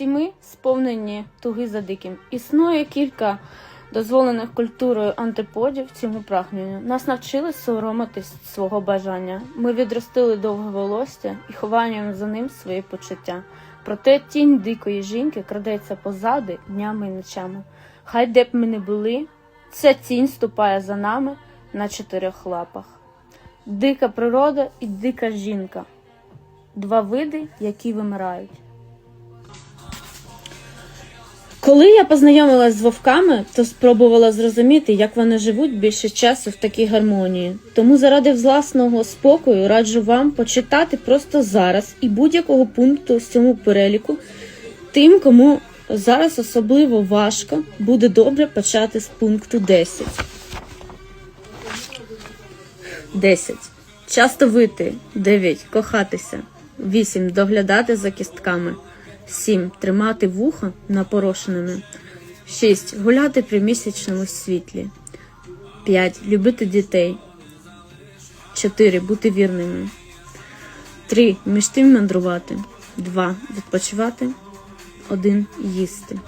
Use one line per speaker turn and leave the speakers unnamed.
Всі ми сповнені туги за диким. Існує кілька дозволених культурою антиподів цьому прагненню. Нас навчили соромитись свого бажання. Ми відростили довге волосся і ховаємо за ним свої почуття. Проте тінь дикої жінки крадеться позади днями і ночами. Хай де б ми не були, ця тінь ступає за нами на чотирьох лапах. Дика природа і дика жінка два види, які вимирають. Коли я познайомилась з вовками, то спробувала зрозуміти, як вони живуть більше часу в такій гармонії. Тому заради власного спокою раджу вам почитати просто зараз і будь-якого пункту з цьому переліку. Тим, кому зараз особливо важко, буде добре почати з пункту 10. 10. Часто вити. 9. Кохатися. 8. Доглядати за кістками. 7. Тримати вуха напорошеними. 6. Гуляти при місячному світлі. 5. Любити дітей. 4. Бути вірними. 3. Між тим мандрувати. 2. Відпочивати. 1. Їсти.